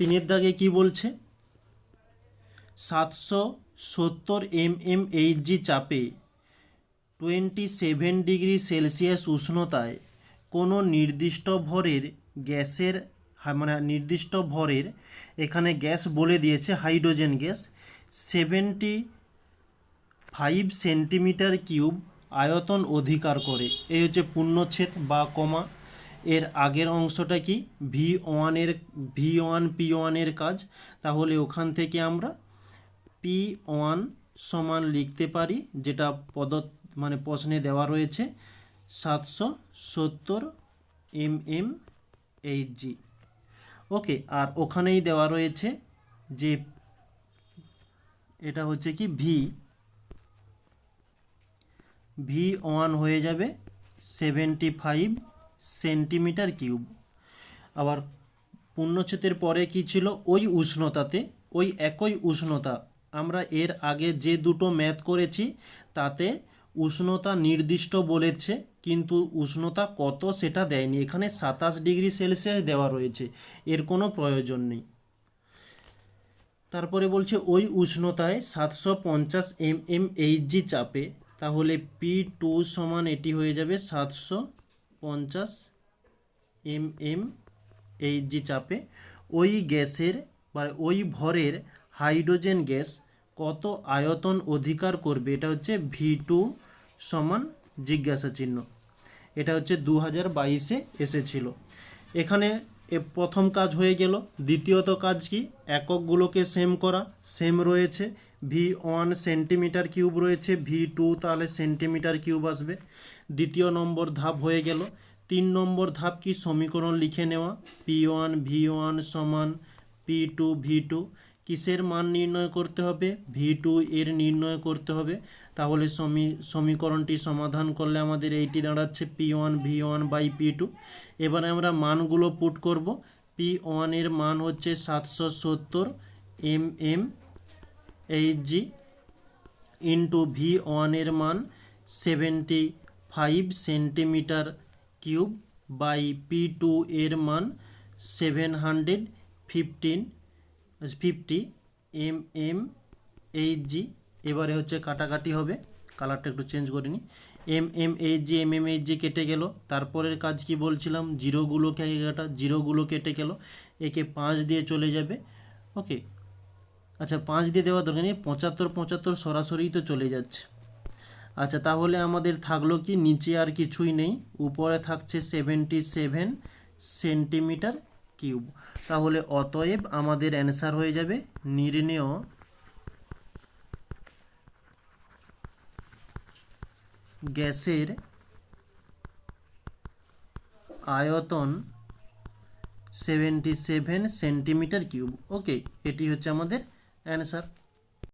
তিনের দাগে কি বলছে? সাতশো সত্তর এম এম জি চাপে, টোয়েন্টি সেভেন ডিগ্রি সেলসিয়াস উষ্ণতায়, কোনো নির্দিষ্ট ভরের গ্যাসের মানে নির্দিষ্ট ভরের, এখানে গ্যাস বলে দিয়েছে hydrogen gas, seventy five centimetre cube আয়তন অধিকার করে। এই হচ্ছে পূর্ণচ্ছেদ বা কমা। এর আগের অংশটা কি? ভি ওয়ানের ভি ওয়ান পি ওয়ানের কাজ? তাহলে ওখান থেকে আমরা পি ওয়ান সমান লিখতে পারি, যেটা পদ মানে প্রশ্নে দেওয়া রয়েছে, সাতশো সত্তর M M H G. Okay, আর ওখানেই দেওয়া রয়েছে যে এটা হচ্ছে কি ভি ভি ওয়ান হয়ে যাবে সেভেন্টি ফাইভ সেন্টিমিটার কিউব। আবার পূর্ণচ্ছেদের পরে কি ছিল? ওই উষ্ণতাতে, ওই একই উষ্ণতা। আমরা এর আগে যে দুটো ম্যাথ করেছি, তাতে উষ্ণতা নির্দিষ্ট বলেছে, কিন্তু উষ্ণতা কত সেটা দেয়নি। এখানে সাতাশ ডিগ্রি সেলসিয়াস দেওয়া রয়েছে, এর কোনো প্রয়োজন নেই। তারপরে বলছে, ওই উষ্ণতায় সাতশো পঞ্চাশ এম এম এইচজি চাপে, তাহলে পি টু সমান এটি হয়ে যাবে সাতশো পঞ্চাশ এম এম এইচজি চাপে, ওই গ্যাসের বা ওই ভরের হাইড্রোজেন গ্যাস কত আয়তন অধিকার করবে? এটা হচ্ছে ভি টু সমান জিজ্ঞাসা চিহ্ন এটা হচ্ছে দু হাজার বাইশে এসেছিল। এখানে এ প্রথম কাজ হয়ে গেল। দ্বিতীয়ত কাজ কি? এককগুলোকে সেম করা। সেম রয়েছে। ভি ওয়ান সেন্টিমিটার কিউব রয়েছে। ভি টু তাহলে সেন্টিমিটার কিউব আসবে। দ্বিতীয় নম্বর ধাপ হয়ে গেল। তিন নম্বর ধাপ কি? সমীকরণ লিখে নেওয়া। পি ওয়ান ভি ওয়ান সমান পি টু ভি টু কিসের মান নির্ণয় করতে হবে? ভি টু এর নির্ণয় করতে হবে। তাহলে সমী, সমীকরণটি সমাধান করলে আমাদের এইটি দাঁড়াচ্ছে P one V one by P two এবারে আমরা মানগুলো পুট করব। পি ওয়ানের মান হচ্ছে সাতশো সত্তর M M H G into V ওয়ানের মান seventy five centimetre cube by P two এর মান seven hundred fifteen fifty M M H G এবারে হচ্ছে কাটাকাটি হবে। কালারটা একটু চেঞ্জ করে নিই M M H G M M H G কেটে গেল। তারপরের কাজ কি বলছিলাম? জিরোগুলোকে আগে কাটা জিরোগুলো কেটে গেল। একে পাঁচ দিয়ে চলে যাবে। ওকে আচ্ছা পাঁচ দিয়ে দেওয়া দরকার নেই। পঁচাত্তর পঁচাত্তর সরাসরি তো চলে যাচ্ছে। আচ্ছা তাহলে আমাদের থাকল কি? নিচে আর কিছুই নেই। উপরে থাকছে সেভেন্টি সেভেন সেন্টিমিটার কিউব। তাহলে অতএব আমাদের অ্যান্সার হয়ে যাবে নির্ণেয় গ্যাসের আয়তন seventy seven centimetre cube. Okay, এটি হচ্ছে আমাদের অ্যান্সার।